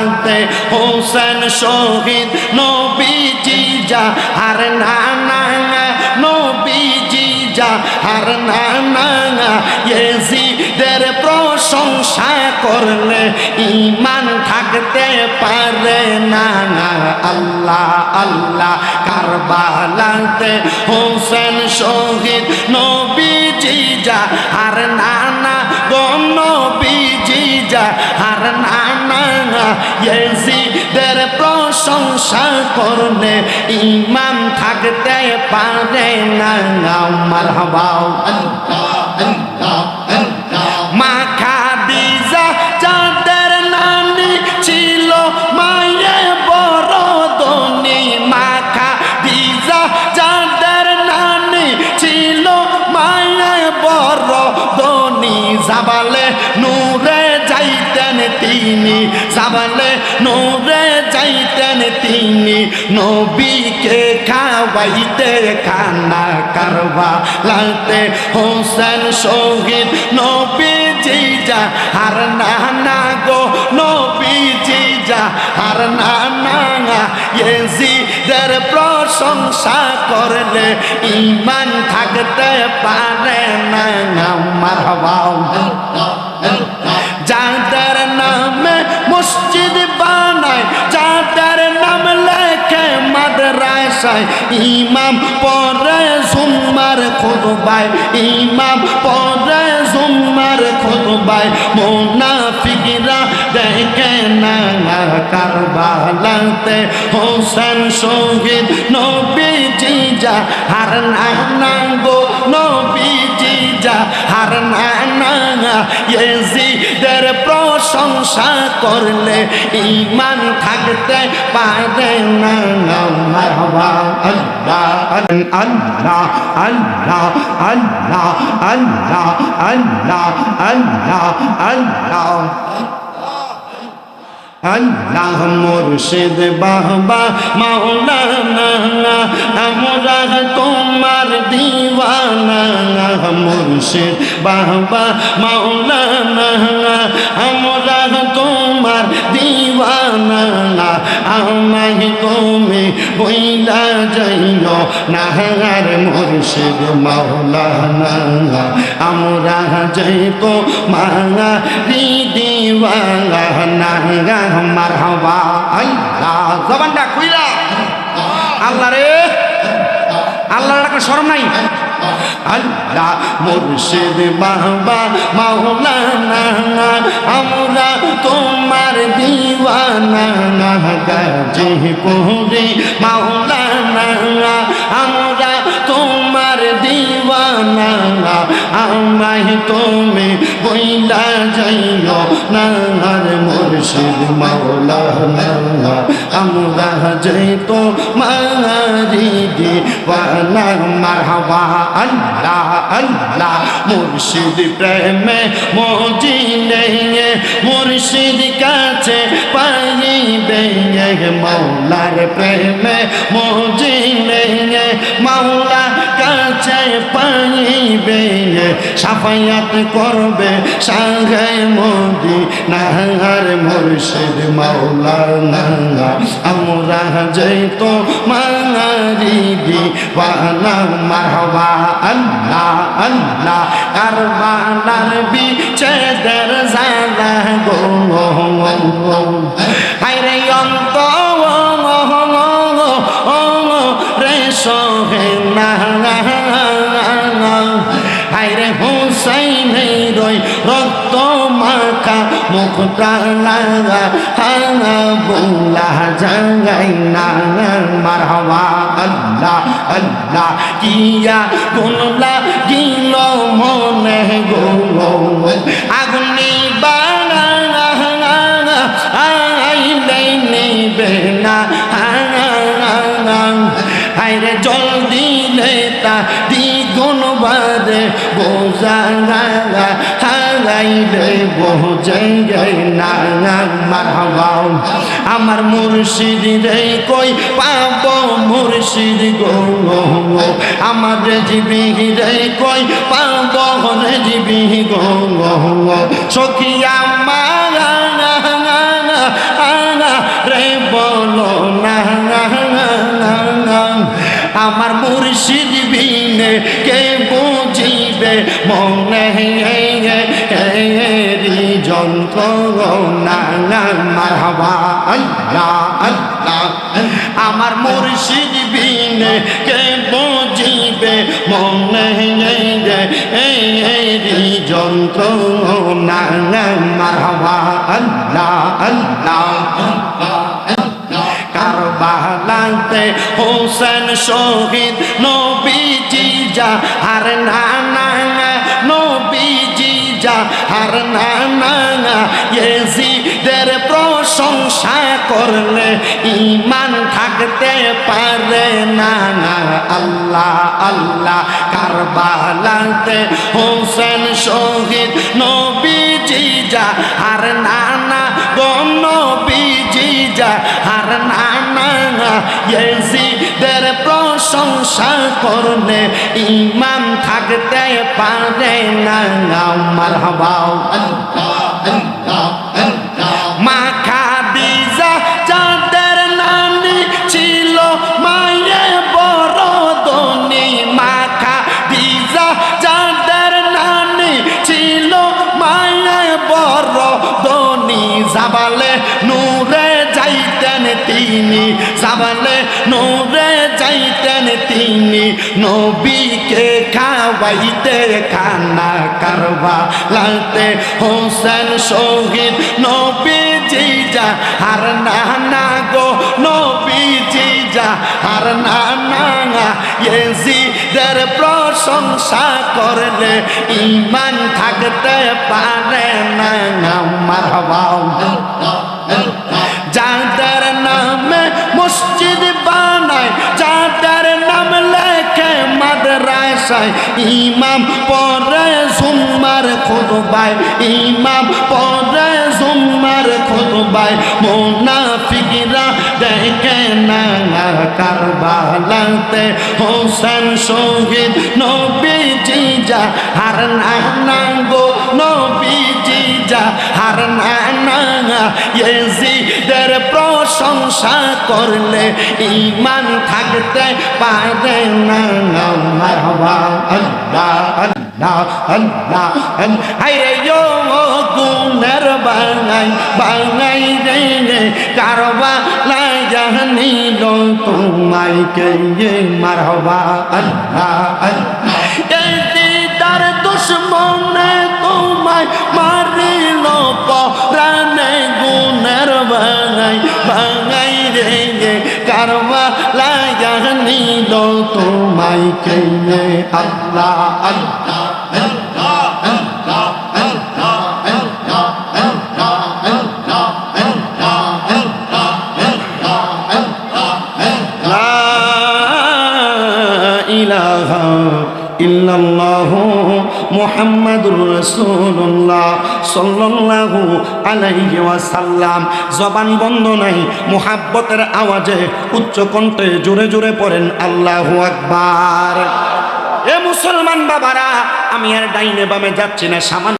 লাগতে হোসেন শহীদ, নবীজি যা আর না নবীজি যা আর না ইয়েজিদের প্রশংসা করলে ইমান থাকতে পারে না না, আল্লাহ আল্লাহ, কারবালাতে হোসেন শহীদ, নবীজি যা আর না না, গো, নবীজি যা আর না না ইয়েজিদের প্রশংসা করলে ইমান থাকতে পারে না। মারহাবা আল্লাহ আল্লাহ আল্লাহ। নবীকে খাওয়াইতে খানা কারবা লাতে হোসেন শহীদ নবীজি যা আর না না গো, নবীজি যা আর না না ইয়েজিদের প্রশংসা করলে ইমান থাকতে পারে না মারহাবা। যাদের নামে মসজিদ মাদ্রাসায় ইমাম পরে জুম্মার খুতবায়। ইমাম পরে জুম্মার খুতবায়। মোনাফিকরা দেখে না কারবালাতে হোসেন শহীদ নবীজি যা, হার না গো নবীজি যা, হার না না ইয়েজিদের প্রশংসা করলে ইমান থাকতে পারে না। আল্লাহ আল্লাহ আল্লাহ আল্লাহ আল্লাহ আল্লাহ আল্লাহ আল্লাহ মুর্শিদ বাবা মাওলানা আমরা তোমার দিওয়ানা। মুর্শিদ বাহবা মাওলানা আমরা তোমার দিওয়ানা। না না আমায় তুমি বইলা যাইল না আর মুর্শিদ মাওলানা। আমরা যাই তো মাঙা দিদিওয়ালা না আমার হওয়া আল্লাহ, জবানটা খুইলা। আল্লাহ রে, আল্লাহর ডাকা শরম নাই। আল্লাহ মুর্শিদ বাবা মাওলানা, আমরা তুমি তোমার দিওয়ানা গাজে কোরে মাওলানা দিওয়ানা আমায় তুমি বইলা যাইও। নার মুর্শিদ মাওলানা আমরা যাইতো মারি দিওয়ানা। মারহাবা আল্লাহ আল্লাহ, মুর্শিদ প্রেমে মজিনে মুর্শিদ কাছে পাইবে মৌলার প্রেমে মজিনে মাওলা কাছে পাইবে সাফায়াত করবে সাঙ্গে মোদি নাহার মুর্শিদ মাওলানা। আমরা যেতো মাঙারি দিওয়ানা, মারহাবা আল্লাহ আল্লাহ, কারবালার বিছেদের জানা গো হায়রে অন্ত রে সোহে না হায়রে হুসাইন রই রক্ত মাখা মুখটা লাগা হাঙা বুলা জাগাই না মারহাবা। আল্লাহ আল্লাহ, কিয়া গুনলা গিল মনে গো আগুনি বানা হায়রে জল দিলে তা গুণবাদ বোঝারা হারাইলে বোঝে না মারবাও আমার মুর্শিদ রে কই পাব মুর্শিদ গো আমার রেজিবি রে কই পাব রেজিবি গো সখী আমার মা আমার মুর্শিদ বি বিনে কে বুঝিবে, মনে রি যন্ত্রণা আমার মুর্শিদ বিনে কে বুঝিবে, মনে রি যন্ত্রণা মারহাবা আল্লাহ আল্লাহ। কারবালাতে হোসেন শহীদ নবীজি যা আর না না নবীজি যা আর না না ইয়েজিদের প্রশংসা করলে ইমান থাকতে পারে না না আল্লাহ আল্লাহ, কারবালাতে হোসেন শহীদ, নবীজি যা আর না না গণ নবীজি যা আর না না ইয়েজিদের প্রশংসা করলে ইমাম থাকতে পারে না আমার হবাও মা তিনি যাবালে নূরে যাইতেন তিনি। নবীকে খাওয়াইতে খানা কারবা লাতে হোসেন শহীদ নবীজি যা আর না না গো, নবীজি যা আর না না ইয়েজিদের প্রশংসা করলে ইমান থাকতে পারে না আমার হবাও মাদ্রাসায় ইমাম, পরে জুম্মার খুতবায়। ইমাম, পরে জুম্মার খুতবায়। মুনাফিকরা দেখে না কারবালাতে হোসেন শহীদ নবীজি যা, হার না গো নবীজি যা, হার না না ইয়েজিদের প্রশংসা করলে ইমান থাকতে পারে না। হাইরে গুনের বাঙাই রে কারবা লাগানিল তোমায় কে মারহাবা আল্লাহ। বাঙাই রে কারবা লাগা নিল তোমায় কে আল্লাহ আল্লাহ লা মুহাম্মাদুর রাসূলুল্লাহ সাল্লাল্লাহু আলাইহি ওয়াসাল্লাম। জবান বন্ধ নাই, মুহাব্বতের আওয়াজে উচ্চ কণ্ঠে জোরে জোরে পড়েন, আল্লাহু আকবার। এ মুসলমান বাবারা, আমি আর ডাইনে বামে যাচ্ছি না, সামান্য